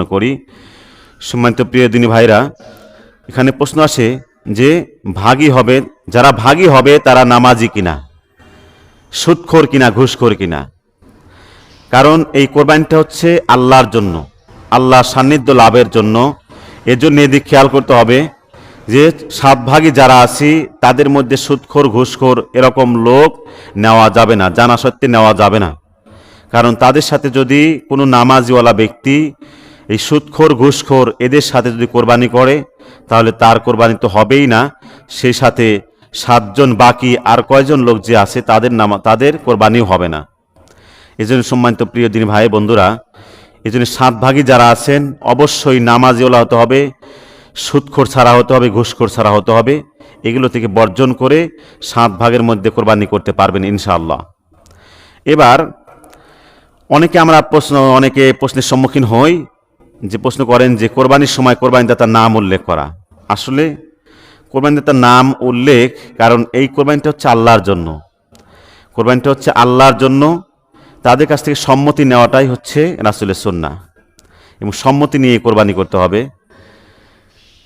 করি। সম্মানিত প্রিয় দিনী ভাইরা, এখানে প্রশ্ন আসে যে, ভাগী হবে, যারা ভাগী হবে তারা নামাজি কিনা? সুদখোর কিনা, ঘুষখোর কিনা? কারণ এই কোরবানিটা হচ্ছে আল্লাহর জন্য, আল্লাহর সান্নিধ্য লাভের জন্য। এজন্য এদিক খেয়াল করতে হবে যে, সাত ভাগী যারা আছি, তাদের মধ্যে সুদখোর ঘুষখোর এরকম লোক নেওয়া যাবে না, জানা সত্ত্বে নেওয়া যাবে না। কারণ তাদের সাথে যদি কোনো নামাজিওয়ালা ব্যক্তি এই সুদখোর ঘুষখোর এদের সাথে যদি কোরবানি করে, তাহলে তার কোরবানি তো হবেই না। সেই সাথে সাতজন বাকি আর কয়জন লোক যে আছে, তাদের নামা, তাদের কোরবানিও হবে না। এই জন্য সম্মানিত প্রিয় দিন ভাই বন্ধুরা এই জন্য সাত ভাগী যারা আছেন, অবশ্যই নামাজিওয়ালা হতে হবে সুদখোর ছাড়া হতে হবে, ঘুষখোর ছাড়া হতে হবে। এগুলো থেকে বর্জন করে সাত ভাগের মধ্যে কোরবানি করতে পারবেন ইনশাআল্লাহ। এবার অনেকে আমরা প্রশ্ন, অনেকে প্রশ্নের সম্মুখীন হই যে প্রশ্ন করেন যে কোরবানির সময় কোরবানিদাতার নাম উল্লেখ করা। আসলে কোরবানিদাতার নাম উল্লেখ কারণ এই কোরবানিটা হচ্ছে আল্লাহর জন্য। কোরবানিটা হচ্ছে আল্লাহর জন্য। তাদের কাছ থেকে সম্মতি নেওয়াটাই হচ্ছে রাসুলের সন্না এবং সম্মতি নিয়ে কোরবানি করতে হবে।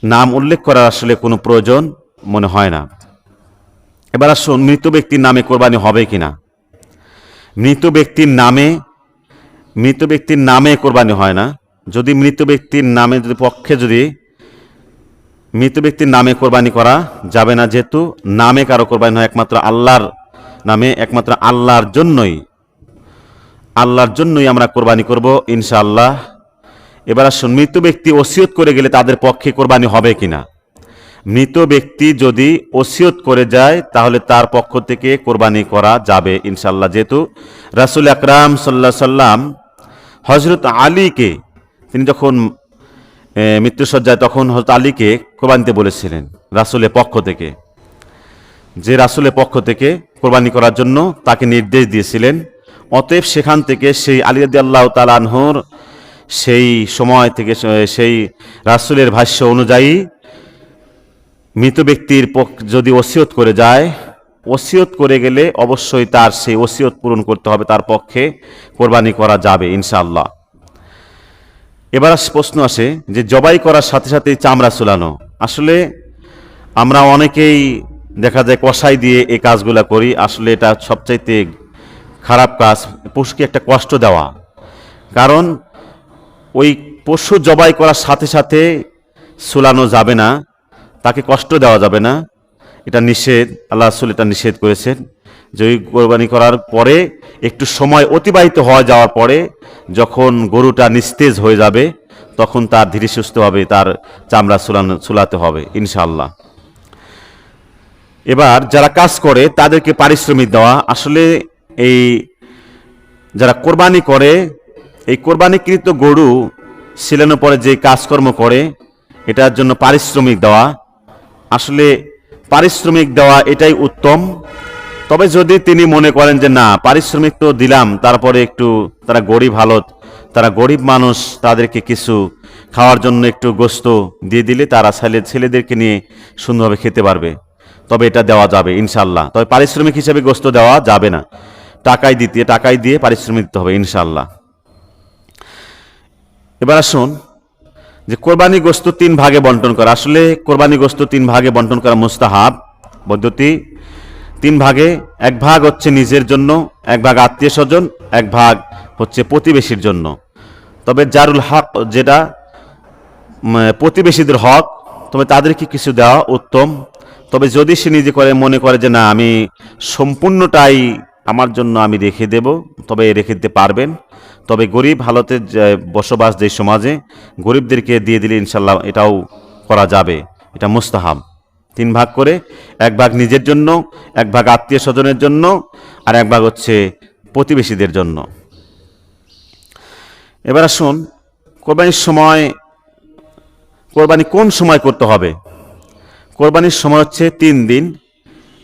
নাম উল্লেখ করার আসলে কোনো প্রয়োজন মনে হয় না। এবার আসুন, মৃত ব্যক্তির নামে কোরবানি হবে কি না মৃত ব্যক্তির নামে, মৃত ব্যক্তির নামে কোরবানি হয় না। যদি মৃত ব্যক্তির নামে যদি পক্ষে যদি মৃত ব্যক্তির নামে কোরবানি করা যাবে না, যেহেতু নামে কারও কোরবানি হয় একমাত্র আল্লাহর নামে, একমাত্র আল্লাহর জন্যই আল্লাহর জন্যই আমরা কোরবানি করব ইনশাআল্লাহ। এবার আসুন, মৃত ব্যক্তি ওসিয়ত করে গেলে তাদের পক্ষে কোরবানি হবে কিনা? মৃত ব্যক্তি যদি ওসিয়ত করে যায়, তাহলে তার পক্ষ থেকে কোরবানি করা যাবে ইনশাল্লাহ যেহেতু রাসুল আকরাম সাল্লাহ সাল্লাম হজরত আলীকে তিনি যখন মৃত্যুসজ্জায় তখন হজরত আলীকে কোরবানিতে বলেছিলেন, রাসুলের পক্ষ থেকে। যে রাসুলের পক্ষ থেকে কোরবানি করার জন্য তাকে নির্দেশ দিয়েছিলেন, অতএব সেখান থেকে সেই আলী রাদি আল্লাহ তালানহর সেই সময় থেকে সেই রাসুলের ভাষ্য অনুযায়ী মৃত ব্যক্তির পক- যদি ওসিয়ত করে যায়, ওসিয়ত করে গেলে অবশ্যই তার সেই ওসিয়ত পূরণ করতে হবে, তার পক্ষে কোরবানি করা যাবে ইনশাআল্লাহ। এবার প্রশ্ন আসে যে জবাই করার সাথে সাথে চামড়া চুলানো আসলে আমরা অনেকেই দেখা যায় কষাই দিয়ে এই কাজগুলা করি। আসলে এটা সবচাইতে খারাপ কাজ, পশুকে একটা কষ্ট দেওয়া। কারণ ওই পশু জবাই করার সাথে সাথে সুলানো যাবে না, তাকে কষ্ট দেওয়া যাবে না। এটা নিষেধ, আল্লাহ রাসূল এটা নিষেধ করেছেন। যে কোরবানি করার পরে একটু সময় অতিবাহিত হয়ে যাওয়ার পরে যখন গরুটা নিস্তেজ হয়ে যাবে, তখন তার ধীরে সুস্থভাবে তার চামড়া সুলানো সুলাতে হবে ইনশাল্লাহ এবার যারা কাজ করে, তাদেরকে পারিশ্রমিক দেওয়া। আসলে এই যারা কোরবানি করে, এই কোরবানিকৃত গরু ছিলানোর পরে যে কাজকর্ম করে, এটার জন্য পারিশ্রমিক দেওয়া। আসলে পারিশ্রমিক দেওয়া এটাই উত্তম। তবে যদি তিনি মনে করেন যে না, পারিশ্রমিক তো দিলাম, তারপরে একটু তারা গরিব হালত, তারা গরিব মানুষ, তাদেরকে কিছু খাওয়ার জন্য একটু গোস্ত দিয়ে দিলে তারা ছেলে ছেলেদেরকে নিয়ে সুন্দরভাবে খেতে পারবে। তবে এটা দেওয়া যাবে ইনশাল্লাহ তবে পারিশ্রমিক হিসেবে গোস্ত দেওয়া যাবে না। টাকাই দিতে টাকাই দিয়ে পারিশ্রমিক দিতে হবে ইনশাল্লাহ এবার আসুন যে কোরবানি গোস্ত তিন ভাগে বন্টন করা। আসলে কোরবানি গোস্ত তিন ভাগে বন্টন করা মুস্তাহাব, পদ্ধতি তিন ভাগে, এক ভাগ হচ্ছে নিজের জন্য, এক ভাগ আত্মীয় স্বজন, এক ভাগ হচ্ছে প্রতিবেশীর জন্য। তবে জারুল হক যেটা প্রতিবেশীদের হক, তবে তাদেরকে কিছু দেওয়া উত্তম। তবে যদি সে নিজে করে মনে করে যে না, আমি সম্পূর্ণটাই আমার জন্য আমি রেখে দেব, তবে রেখে দিতে পারবেন। তবে গরিব হালতে বসবাস যে সমাজে, গরিবদেরকে দিয়ে দিলে ইনশাল্লাহ এটাও করা যাবে, এটা মুস্তাহাব। তিন ভাগ করে, এক ভাগ নিজের জন্য, এক ভাগ আত্মীয় স্বজনের জন্য, আর এক ভাগ হচ্ছে প্রতিবেশীদের জন্য। এবার আসুন, কোরবানির সময়, কোরবানি কোন সময় করতে হবে? কোরবানির সময় হচ্ছে তিন দিন,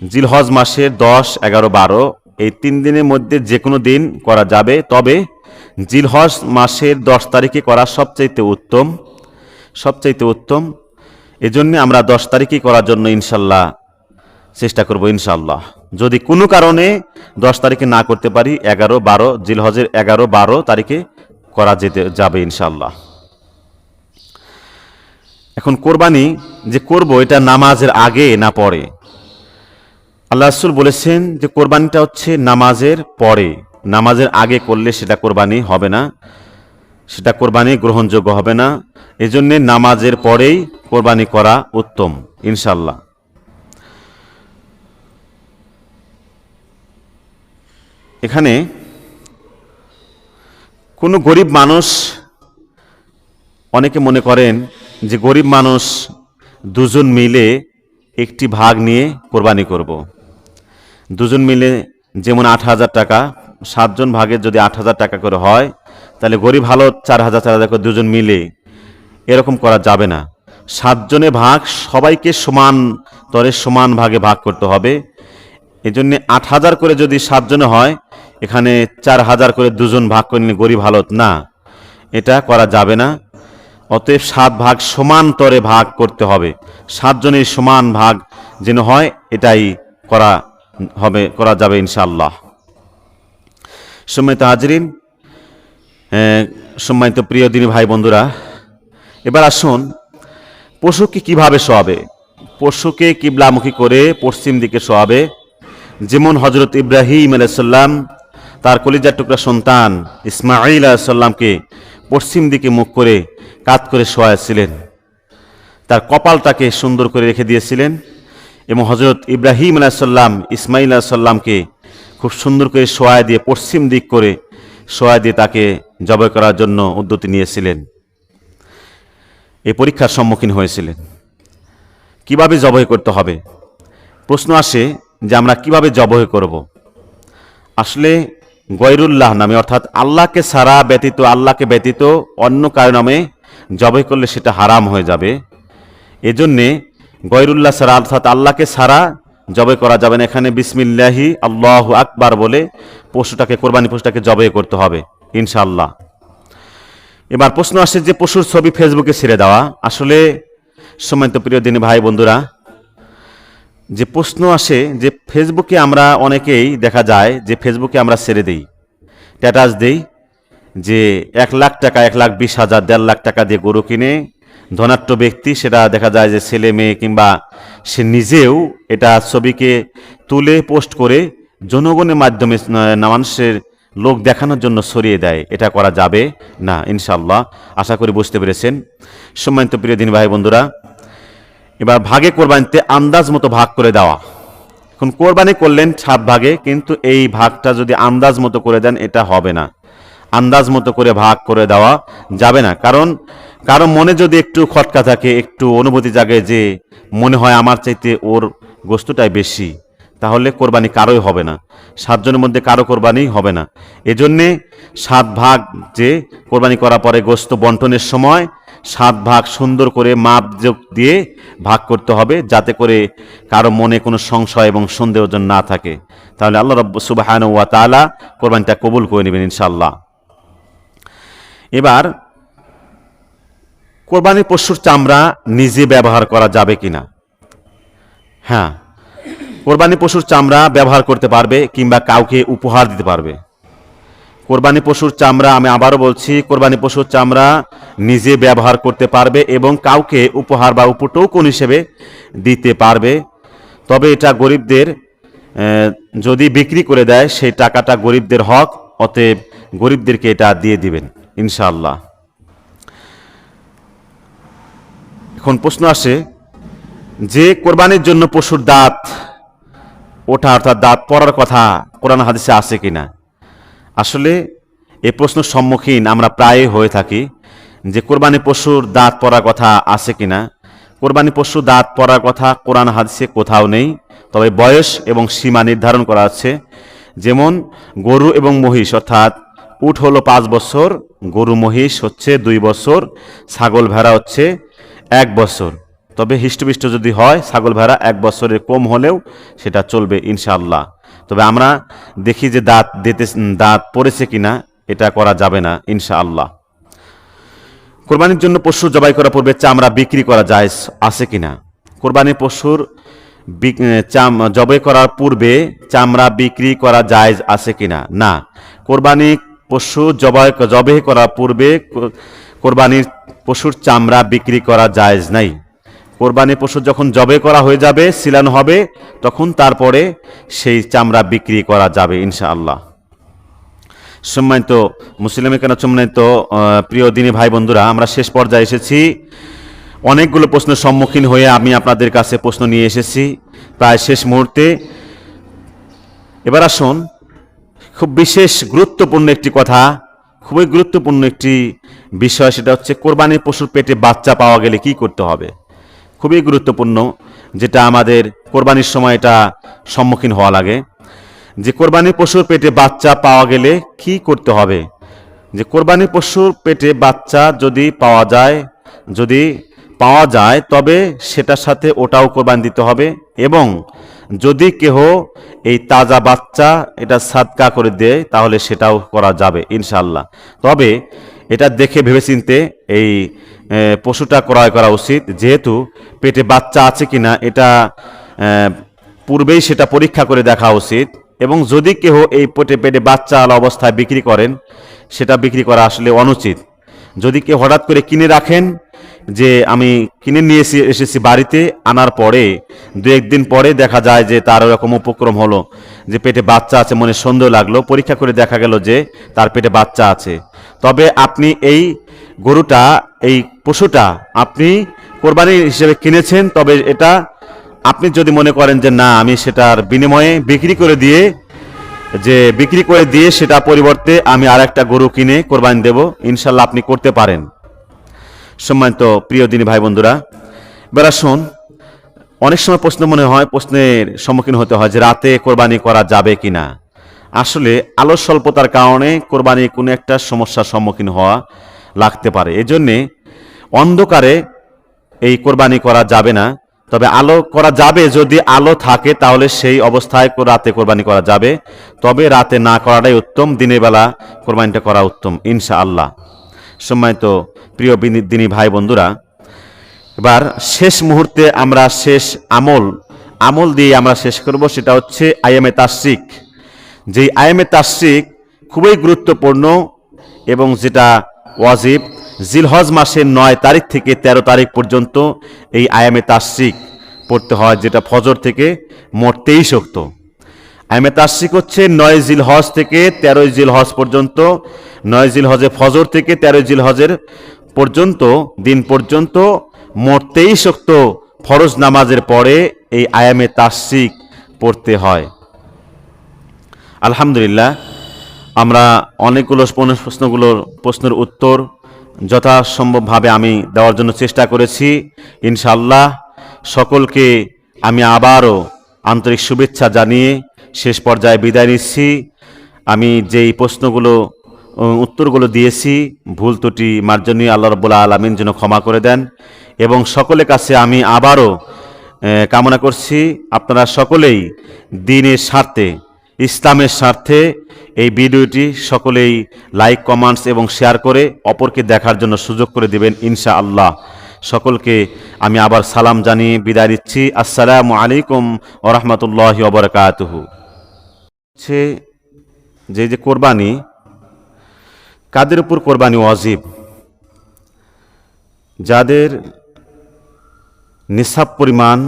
জিলহজ মাসের দশ, এগারো, বারো। এই তিন দিনের মধ্যে যে কোনো দিন করা যাবে, তবে জিলহজ মাসের দশ তারিখে করা সবচাইতে উত্তম সবচাইতে উত্তম এজন্য আমরা দশ তারিখে করার জন্য ইনশাল্লাহ চেষ্টা করব ইনশাল্লাহ। যদি কোনো কারণে দশ তারিখে না করতে পারি, এগারো, বারো, জিলহজের এগারো, বারো তারিখে করা যেতে, যাবে ইনশাল্লাহ। এখন কোরবানি যে করব, এটা নামাজের আগে না পরে? আল্লাহ রসুল বলেছেন যে কোরবানিটা হচ্ছে নামাজের পরে। নামাজের আগে করলে সেটা কোরবানি হবে না। সেটা কোরবানি গ্রহণযোগ্য হবে না এজন্যে নামাজের পরেই কোরবানি করা উত্তম ইনশাল্লাহ এখানে কোনো গরিব মানুষ, অনেকে মনে করেন যে গরিব মানুষ দুজন মিলে একটি ভাগ নিয়ে কোরবানি করব। দুজন মিলে যেমন আট হাজার টাকা, সাতজন ভাগের যদি আট হাজার টাকা করে হয় তাহলে গরিব ভালো চার হাজার চার হাজার করে দুজন মিলে এরকম করা যাবে না। সাতজনে ভাগ সবাইকে সমান তরে সমান ভাগে ভাগ করতে হবে। এই জন্যে আট হাজার করে যদি সাতজনে হয় এখানে চার হাজার করে দুজন ভাগ করে নিলে গরিব হালত না। এটা করা যাবে না। অতএব সাত ভাগ সমান তরে ভাগ করতে হবে। সাতজনের সমান ভাগ যেন হয় এটাই করা হবে করা যাবে ইনশাল্লাহ সম্মানিত হাজরিন আহ, সম্মানিত প্রিয় দিনী ভাই বন্ধুরা, এবার আসুন পশুকে কীভাবে শোয়াবে? পশুকে কিবলামুখী করে পশ্চিম দিকে শোয়াবে। যেমন হজরত ইব্রাহিম আলাইসাল্লাম তার কলিজার টুকরা সন্তান ইসমাইল আলাইসাল্লামকে পশ্চিম দিকে মুখ করে কাত করে শোয়াছিলেন। তার কপালটাকে সুন্দর করে রেখে দিয়েছিলেন এবং হজরত ইব্রাহিম আলাইসাল্লাম ইসমাইল আলাইসাল্লামকে খুব সুন্দর করে শোয়ায় দিয়ে পশ্চিম দিক করে শোয়ায় দিয়ে তাকে জবাই করার জন্য উদ্যতি নিয়েছিলেন। এই পরীক্ষার সম্মুখীন হয়েছিলেন। কীভাবে জবাই করতে হবে? প্রশ্ন আসে যে আমরা কীভাবে জবাই করব? আসলে গয়রুল্লাহ নামে, অর্থাৎ আল্লাহকে সারা ব্যতীত, আল্লাহকে ব্যতীত অন্য কারও নামে জবাই করলে সেটা হারাম হয়ে যাবে। এজন্যে গয়রুল্লাহ সারা অর্থাৎ আল্লাহকে সারা জবাই করা যাবে না। এখানে বিসমিল্লাহি আল্লাহ আকবার বলে পশুটাকে, কোরবানি পশুটাকে জবাই করতে হবে। ইনশাআল্লাহ। এবার প্রশ্ন আসে যে পশুর ছবি ফেসবুকে ছেড়ে দেওয়া। আসলে সম্মানিত প্রিয় দিনী ভাই বন্ধুরা, যে প্রশ্ন আসে যে ফেসবুকে আমরা অনেকেই দেখা যায় যে ফেসবুকে আমরা ছেড়ে দিই, স্ট্যাটাস দেই যে এক লাখ টাকা, এক লাখ বিশ হাজার, দেড় লাখ টাকা দিয়ে গরু কিনে ধনাট্য ব্যক্তি, সেটা দেখা যায় যে ছেলে, মেয়ে কিংবা সে নিজেও এটা ছবিকে তুলে পোস্ট করে জনগণের মাধ্যমে মানুষের লোক দেখানোর জন্য সরিয়ে দেয়। এটা করা যাবে? না ইনশাল্লাহ আশা করি বুঝতে পেরেছেন। সম্মানিত প্রিয় দিন ভাই বন্ধুরা, এবার ভাগে কোরবানিতে আন্দাজ মতো ভাগ করে দেওয়া। এখন কোরবানি করলেন সাত ভাগে, কিন্তু এই ভাগটা যদি আন্দাজ মতো করে দেন, এটা হবে না। আন্দাজ মতো করে ভাগ করে দেওয়া যাবে না। কারণ, কারও মনে যদি একটু খটকা থাকে, একটু অনুভূতি জাগে যে মনে হয় আমার চাইতে ওর গোস্তটাই বেশি তাহলে কোরবানি কারোই হবে না। সাতজনের মধ্যে কারও কোরবানি হবে না। এজন্যে সাত ভাগ যে কোরবানি করার পরে গোস্ত বন্টনের সময় সাত ভাগ সুন্দর করে মাপ যোগ দিয়ে ভাগ করতে হবে, যাতে করে কারও মনে কোনো সংশয় এবং সন্দেহ যেন না থাকে। তাহলে আল্লাহ রব সুবাহান ওয়া তাআলা কোরবানিটা কবুল করে নেবেন ইনশাল্লাহ এবার কোরবানির পশুর চামড়া নিজে ব্যবহার করা যাবে কিনা? হ্যাঁ কোরবানি পশুর চামড়া ব্যবহার করতে পারবে কিংবা কাউকে উপহার দিতে পারবে। কোরবানি পশুর চামড়া, আমি আবারও বলছি, কোরবানি পশুর চামড়া নিজে ব্যবহার করতে পারবে এবং কাউকে উপহার বা উপটোকন হিসেবে দিতে পারবে। তবে এটা গরিবদের যদি বিক্রি করে দেয়, সেই টাকাটা গরিবদের হক, অতএব গরিবদেরকে এটা দিয়ে দিবেন, ইনশাআল্লাহ। এখন প্রশ্ন আসে, যে কোরবানির জন্য পশুর দাঁত ওঠা অর্থাৎ দাঁত পড়ার কথা কোরআন হাদিসে আছে কিনা? আসলে এ প্রশ্নের সম্মুখীন আমরা প্রায় হয়ে থাকি যে কোরবানি পশুর দাঁত পড়ার কথা আছে কিনা। কোরবানি পশু দাঁত পড়ার কথা কোরআন হাদিসে কোথাও নেই, তবে বয়স এবং সীমা নির্ধারণ করা আছে। যেমন গরু এবং মহিষ, অর্থাৎ উট হলো পাঁচ বছর, গরু মহিষ হচ্ছে দুই বছর, ছাগল ভেড়া হচ্ছে এক বছর। তবে হিষ্টপিষ্ট যদি হয়, ছাগল ভেড়া এক বছরের কম হলেও সেটা চলবে ইনশাআল্লাহ। তবে আমরা দেখি যে দাঁত দিতে, দাঁত পড়েছে কিনা, এটা করা যাবে না ইনশাআল্লাহ। কোরবানির জন্য পশু জবাই করার পূর্বে চামড়া বিক্রি করা যায় আছে কিনা? কোরবানির পশুর চাম, জবাই করার পূর্বে চামড়া বিক্রি করা জায়জ আছে কিনা? না না। কোরবানি পশু জবাই জবাই করার পূর্বে কো- কোরবানির পশুর চামড়া বিক্রি করা জায়েজ নাই। কোরবানি পশু যখন জবে করা হয়ে যাবে, সিলানো হবে, তখন তারপরে সেই চামড়া বিক্রি করা যাবে ইনশাআল্লাহ। সম্মানিত মুসলিম কেন সম্মানিত প্রিয় দিনী ভাই বন্ধুরা, আমরা শেষ পর্যায়ে এসেছি। অনেকগুলো প্রশ্নের সম্মুখীন হয়ে আমি আপনাদের কাছে প্রশ্ন নিয়ে এসেছি প্রায় শেষ মুহূর্তে। এবার আসুন, খুব বিশেষ গুরুত্বপূর্ণ একটি কথা, খুবই গুরুত্বপূর্ণ একটি বিষয়, সেটা হচ্ছে কোরবানির পশুর পেটে বাচ্চা পাওয়া গেলে কি করতে হবে? খুবই গুরুত্বপূর্ণ, যেটা আমাদের কোরবানির সময় এটা সম্মুখীন হওয়া লাগে। যে কোরবানি পশুর পেটে বাচ্চা পাওয়া গেলে কি করতে হবে? যে কোরবানি পশুর পেটে বাচ্চা যদি পাওয়া যায়, যদি পাওয়া যায়, তবে সেটার সাথে ওটাও কোরবানি দিতে হবে এবং যদি কেহ এই তাজা বাচ্চা এটা সাদকা করে দেয়, তাহলে সেটাও করা যাবে ইনশাল্লাহ তবে এটা দেখে ভেবেচিন্তে এই পশুটা ক্রয় করা উচিত। যেহেতু পেটে বাচ্চা আছে কি না এটা পূর্বেই সেটা পরীক্ষা করে দেখা উচিত। এবং যদি কেহ এই পেটে পেটে বাচ্চা আলা অবস্থায় বিক্রি করেন, সেটা বিক্রি করা আসলে অনুচিত। যদি কেউ হঠাৎ করে কিনে রাখেন, যে আমি কিনে নিয়ে এসে- এসেছি বাড়িতে, আনার পরে, দু একদিন পরে দেখা যায় যে তার ওরকম উপক্রম হলো, যে পেটে বাচ্চা আছে মনে সন্দেহ লাগল, পরীক্ষা করে দেখা গেল যে তার পেটে বাচ্চা আছে। তবে আপনি এই গরুটা, এই পশুটা আপনি কোরবানি হিসেবে কিনেছেন, তবে এটা আপনি যদি মনে করেন যে না, আমি সেটার বিনিময়ে বিক্রি করে দিয়ে, যে বিক্রি করে দিয়ে সেটা পরিবর্তে আমি আর একটা গরু কিনে কোরবানি দেব, ইনশাল্লাহ আপনি করতে পারেন। সম্মানিত প্রিয় দিনী ভাই বন্ধুরা, এবার আসুন, অনেক সময় প্রশ্ন মনে হয়, প্রশ্নের সম্মুখীন হতে হয় যে রাতে কোরবানি করা যাবে কিনা। আসলে আলো স্বল্পতার কারণে কোরবানি কোনো একটা সমস্যার সম্মুখীন হওয়া লাগতে পারে। এজন্যে অন্ধকারে এই কোরবানি করা যাবে না, তবে আলো করা যাবে। যদি আলো থাকে, তাহলে সেই অবস্থায় রাতে কোরবানি করা যাবে। তবে রাতে না করাটাই উত্তম, দিনের বেলা কোরবানিটা করা উত্তম ইনশা আল্লাহ সম্মানিত প্রিয় দিনী ভাই বন্ধুরা, এবার শেষ মুহূর্তে আমরা শেষ আমল আমল দিয়ে আমরা শেষ করব, সেটা হচ্ছে আইএমএ তাসিক যেই আইএমএ তাসিক খুবই গুরুত্বপূর্ণ এবং যেটা ওয়াজিব, জিলহজ মাসের নয় তারিখ থেকে ১৩ তারিখ পর্যন্ত এই আয়ামে তাসিক পড়তে হয়, যেটা ফজর থেকে মোট তেইশ অক্ত আয়ামে তাসিক হচ্ছে নয় জিল হজ থেকে তেরোই জিল হজ পর্যন্ত, নয় জিল হজে ফজর থেকে তেরোই জিল হজের পর্যন্ত, দিন পর্যন্ত মোট তেইশ অক্ত ফরজ নামাজের পরে এই আয়ামে তাসিক পড়তে হয়। আলহামদুলিল্লাহ, আমরা অনেকগুলো প্রশ্নগুলোর প্রশ্নের উত্তর যথাসম্ভবভাবে আমি দেওয়ার জন্য চেষ্টা করেছি। ইনশাল্লাহ সকলকে আমি আবারও আন্তরিক শুভেচ্ছা জানিয়ে শেষ পর্যায়ে বিদায় নিচ্ছি। আমি যেই প্রশ্নগুলো উত্তরগুলো দিয়েছি, ভুল ত্রুটি মার্জনী আল্লাহ রব্বুল্লা আলমিন যেন ক্ষমা করে দেন। এবং সকলের কাছে আমি আবারও কামনা করছি, আপনারা সকলেই দিনের স্বার্থে ইসলামের স্বার্থে এই ভিডিওটি সকলেই লাইক, কমেন্টস এবং শেয়ার করে অপরকে দেখার জন্য সুযোগ করে দেবেন ইনশা আল্লাহ সকলকে আমি আবার সালাম জানিয়ে বিদায় দিচ্ছি আসসালামু আলাইকুম ওরহমতুল্লাহ ওবরকাতহু। হচ্ছে যে যে কোরবানি, কাদের উপর কোরবানি ওয়াজিব? যাদের নিসাব পরিমাণ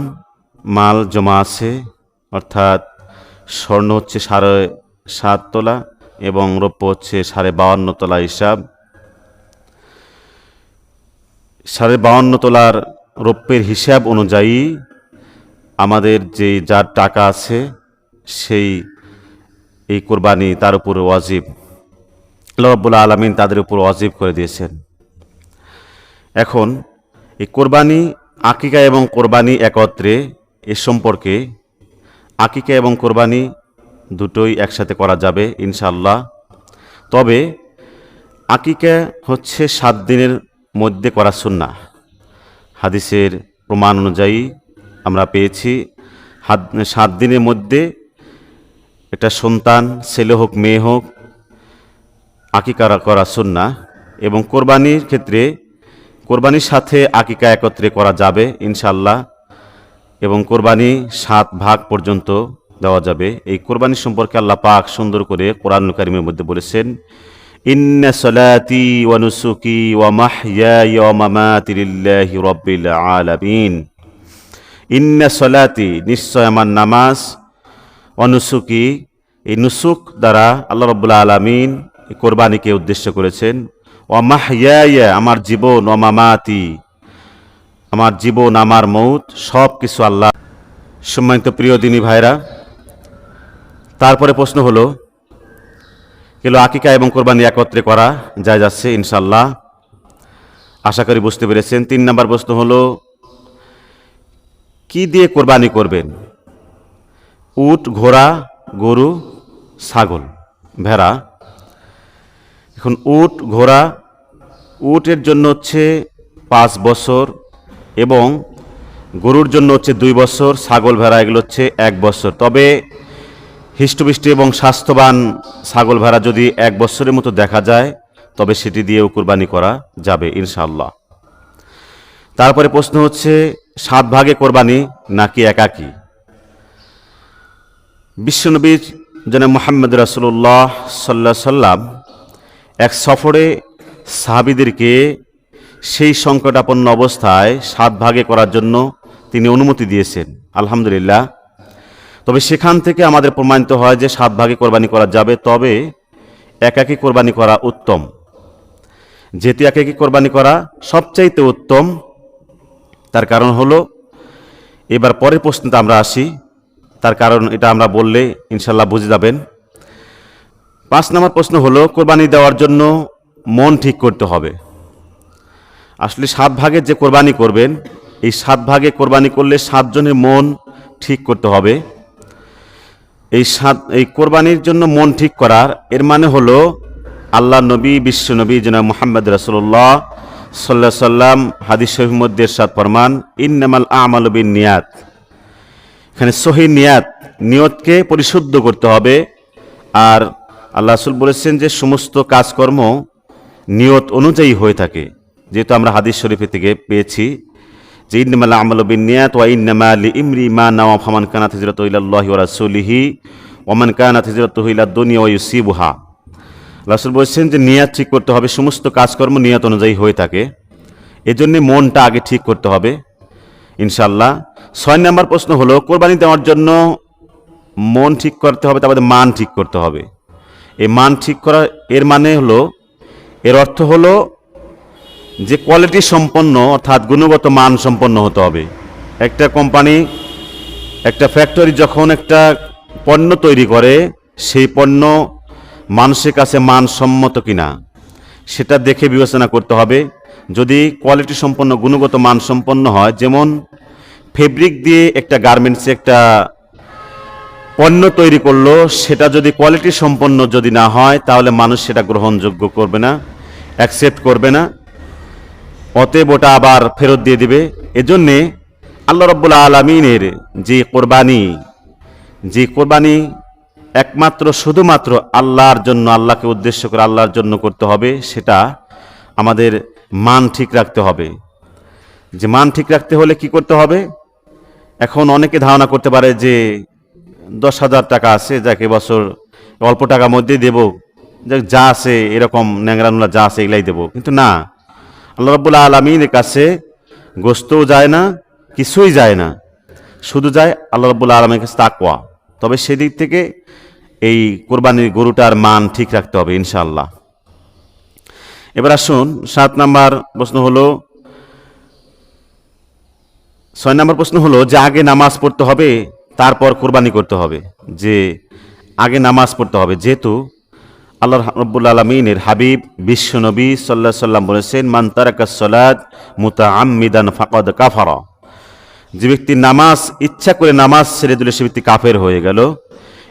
মাল জমা আছে, অর্থাৎ স্বর্ণ হচ্ছে সাড়ে সাত তোলা এবং রৌপ্য হচ্ছে সাড়ে বাউান্ন তোলা হিসাব। সাড়ে বাউান্ন তোলার রৌপ্যের হিসাব অনুযায়ী আমাদের যে যার টাকা আছে সেই এই কোরবানি তার উপর ওয়াজিব। আল্লাহ আলমিন তাদের উপর ওয়াজিব করে দিয়েছেন। এখন এই কোরবানি আকিকা এবং কোরবানি একত্রে এ সম্পর্কে আকিকা এবং কোরবানি দুটোই একসাথে করা যাবে ইনশাল্লাহ তবে আকিকা হচ্ছে সাত দিনের মধ্যে করা সুন্না হাদিসের প্রমাণ অনুযায়ী আমরা পেয়েছি সাত দিনের মধ্যে এটা সন্তান, ছেলে হোক, মেয়ে হোক, আকিকা করা সুন্না এবং কোরবানির ক্ষেত্রে, কোরবানির সাথে আকিকা একত্রে করা যাবে ইনশাল্লাহ এবং কোরবানি সাত ভাগ পর্যন্ত দেওয়া যাবে। এই কোরবানি সম্পর্কে আল্লাহ পাক সুন্দর করে কোরআন কারিমের মধ্যে বলেছেন, ইন্না সলাতি ওয়া নুসুকি ওয়া মাহইয়ায়া ওয়া মামাতি লিল্লাহি রাব্বিল আলামিন। ইন্না সলাতি, নিশ্চয় আমার নামাজ অনুসুকি এই নুসুক দ্বারা আল্লাহ রব্বুল্লা আলমিন কোরবানিকে উদ্দেশ্য করেছেন ও মাহিয়া আমার জীবন ও মামাতি আমার জীবন, আমার মৌত সব কিছু আল্লাহ। সম্মানিত প্রিয় দিনী ভাইরা তারপরে প্রশ্ন হলো কেলো আকিকা এবং কোরবানি একত্রে করা যায় যাচ্ছে ইনশাল্লাহ আশা করি বুঝতে পেরেছেন। তিন নম্বর প্রশ্ন হলো, কি দিয়ে কোরবানি করবেন? উট, ঘোড়া, গরু, ছাগল? ভেড়া। এখন উট, ঘোড়া, উটের জন্য হচ্ছে পাঁচ বছর এবং গরুর জন্য হচ্ছে দুই বছর, ছাগল ভেড়া এগুলো হচ্ছে এক বছর। তবে হৃষ্টপুষ্ট এবং স্বাস্থ্যবান ছাগল ভেড়া যদি এক বছরের মতো দেখা যায়, তবে সেটি দিয়েও কুরবানি করা যাবে ইনশাল্লাহ তারপরে প্রশ্ন হচ্ছে, সাত ভাগে কোরবানি নাকি একাকী? বিশ্বনবী যেন মোহাম্মদ রাসুল্লাহ সাল্লা সাল্লাম এক সফরে সাহাবিদেরকে সেই সংকটাপন্ন অবস্থায় সাত ভাগে করার জন্য তিনি অনুমতি দিয়েছেন। আলহামদুলিল্লাহ। তবে সেখান থেকে আমাদের প্রমাণিত হয় যে সাত ভাগে কোরবানি করা যাবে, তবে একাকী কোরবানি করা উত্তম। যেহেতু একাকী কোরবানি করা সবচাইতে উত্তম, তার কারণ হলো, এবার পরের প্রশ্নটা আমরা আসি। তার কারণ এটা আমরা বললে ইনশাল্লাহ বুঝে যাবেন। পাঁচ নম্বর প্রশ্ন হলো, কোরবানি দেওয়ার জন্য মন ঠিক করতে হবে। আসলে সাত ভাগে যে কোরবানি করবেন, এই সাত ভাগে কোরবানি করলে সাতজনের মন ঠিক করতে হবে। এই সাত, এই কোরবানির জন্য মন ঠিক করার, এর মানে হলো আল্লাহ নবী, বিশ্ব নবী যেন মোহাম্মদ রসুল্লাহ সাল্লাহ সাল্লাম হাদিস মধ্যে সাত ফরমান, ইন্নামাল আমাল নিয়াত এখানে সহি নিয়াত, নিয়তকে পরিশুদ্ধ করতে হবে। আর আল্লাহ রাসূল বলেছেন যে সমস্ত কাজকর্ম নিয়ত অনুযায়ী হয়ে থাকে। যেহেতু আমরা হাদিস শরীফে থেকে পেয়েছি যে ইন্নামাল আমাল বিন নিয়াত ওয়া ইন্নামা লি ইমরি মা নাওয়া ফামান কানাত হিজরাতু ইলাল্লাহি ওয়া রাসূলিহি ওয়া মান কানাত হিজরাতুহু ইলাদ দুনিয়া ওয়া ইউসিবুহা। রাসূল বলছেন যে নিয়াত ঠিক করতে হবে, সমস্ত কাজকর্ম নিয়ত অনুযায়ী হয়ে থাকে। এজন্য মনটা আগে ঠিক করতে হবে। ইনশাল্লাহ ছয় নম্বর প্রশ্ন হলো, কোরবানি দেওয়ার জন্য মন ঠিক করতে হবে, তারপরে মান ঠিক করতে হবে। এই মান ঠিক করা, এর মানে হলো, এর অর্থ হলো যে কোয়ালিটি সম্পন্ন, অর্থাৎ গুণগত মান সম্পন্ন হতে হবে। একটা কোম্পানি একটা ফ্যাক্টরি যখন একটা পণ্য তৈরি করে, সেই পণ্য মানুষের কাছে মানসম্মত কিনা, সেটা দেখে বিবেচনা করতে হবে। যদি কোয়ালিটি সম্পন্ন, গুণগত মান সম্পন্ন হয়, যেমন ফেব্রিক দিয়ে একটা গার্মেন্টসে একটা পণ্য তৈরি করল, সেটা যদি কোয়ালিটি সম্পন্ন যদি না হয়, তাহলে মানুষ সেটা গ্রহণযোগ্য করবে না অ্যাকসেপ্ট করবে না। অতএব ওটা আবার ফেরত দিয়ে দিবে। এজন্যে আল্লাহ রব্বুল আলমিনের যে কোরবানি যে কোরবানি একমাত্র, শুধুমাত্র আল্লাহর জন্য, আল্লাহকে উদ্দেশ্য করে আল্লাহর জন্য করতে হবে, সেটা আমাদের মান ঠিক রাখতে হবে। যে মান ঠিক রাখতে হলে কি করতে হবে? এখন অনেকে ধারণা করতে পারে যে দশ হাজার টাকা আছে, যাকে বছর অল্প টাকার মধ্যেই দেব যে যা আছে এরকম ন্যাংরানুলা যা আছে এগুলাই দেবো। কিন্তু না আল্লাহ রব্বুল আলমিনের কাছে গোস্তও যায় না, কিছুই যায় না। শুধু যায় আল্লাহ রব্বুল আলমের কাছে তাকওয়া। তবে সেদিক থেকে এই কোরবানির গরুটার মান ঠিক রাখতে হবে ইনশাআল্লাহ। এবার আসুন, সাত নাম্বার প্রশ্ন হলো, ছয় নম্বর প্রশ্ন হলো যে আগে নামাজ পড়তে হবে, তারপর কোরবানি করতে হবে। যে আগে নামাজ পড়তে হবে, যেহেতু আল্লাহ রব্বুল আলমিনের হাবিব বিশ্বনবী সাল্লাহ সাল্লাম বলেছেন, মান তারাকা সলাদ মুতা আমিদান ফাকদ কাফারা। যে ব্যক্তি নামাজ, ইচ্ছা করে নামাজ ছেড়ে দিলে সে ব্যক্তি কাফের হয়ে গেল।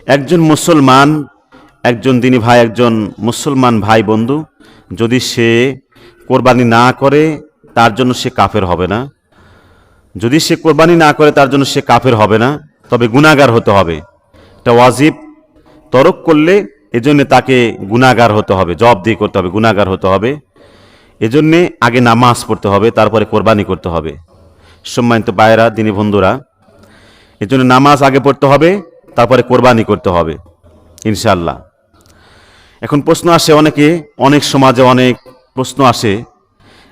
একজন মুসলমান, একজন দিনী ভাই, একজন মুসলমান ভাই বন্ধু, যদি সে কোরবানি না করে, তার জন্য সে কাফের হবে না। যদি সে কোরবানি না করে, তার জন্য সে কাফের হবে না। তবে গুণাগার হতে হবে। এটা ওয়াজিব। তরক করলে এজন্য তাকে গুণাগার হতে হবে জব দিয়ে করতে হবে গুণাগার হতে হবে। এজন্যে আগে নামাজ পড়তে হবে, তারপরে কোরবানি করতে হবে। সম্মানিত বায়রা দিনী বন্ধুরা, এজন্য নামাজ আগে পড়তে হবে, তারপরে কোরবানি করতে হবে ইনশাল্লাহ এখন প্রশ্ন আসে অনেকে, অনেক সমাজে অনেক প্রশ্ন আসে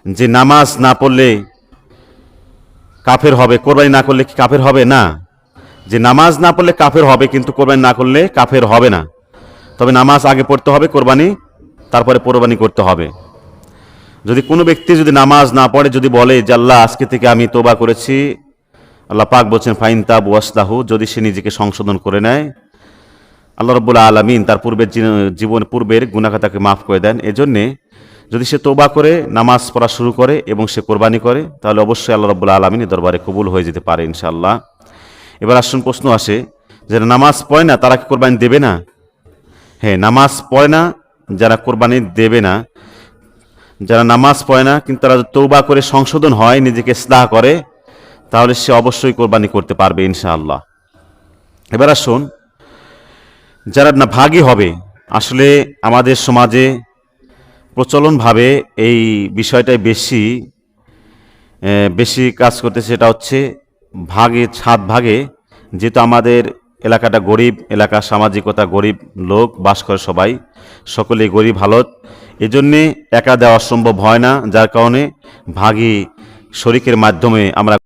যে নামাজ না পড়লে কাফের হবে, কোরবানি না করলে কি কাফের হবে? না। যে নামাজ না পড়লে কাফের হবে, কিন্তু কোরবানি না করলে কাফের হবে না। তবে নামাজ আগে পড়তে হবে, কোরবানি, তারপরে কোরবানি করতে হবে। যদি কোনো ব্যক্তি যদি নামাজ না পড়ে, যদি বলে যে আল্লাহ আজকে থেকে আমি তোবা করেছি, আল্লাহ পাক বলছেন, ফাইন তাব যদি সে নিজেকে সংশোধন করে নেয়, আল্লাহ রব্বুল আলমিন তার পূর্বের জীবন, পূর্বের গুণাখাতাকে মাফ করে দেন। এজন্যে যদি সে তোবা করে, নামাজ পড়া শুরু করে এবং সে কোরবানি করে, তাহলে অবশ্যই আল্লাহ রব্বুল আলমিনের দরবারে কবুল হয়ে যেতে পারে ইনশাআল্লাহ। এবার আসুন প্রশ্ন আসে, যারা নামাজ পড়ে না, তারা কি কোরবানি দেবে না? হ্যাঁ নামাজ পড়ে না, যারা কোরবানি দেবে না। যারা নামাজ পড়ে না, কিন্তু তারা তৌবা করে সংশোধন হয়, নিজেকে স্লাহ করে, তাহলে সে অবশ্যই কোরবানি করতে পারবে ইনশাআল্লাহ। এবার আসুন, যারা না ভাগী হবে, আসলে আমাদের সমাজে প্রচলনভাবে এই বিষয়টাই বেশি বেশি কাজ করতে সেটা হচ্ছে ভাগে, ছাদ ভাগে, যেহেতু আমাদের এলাকাটা গরিব, এলাকা সামাজিকতা গরিব লোক বাস করে সবাই। সকলেই গরিব হালত। এজন্যে একা দেওয়া সম্ভব হয় না, যার কারণে ভাগি শরিকের মাধ্যমে আমরা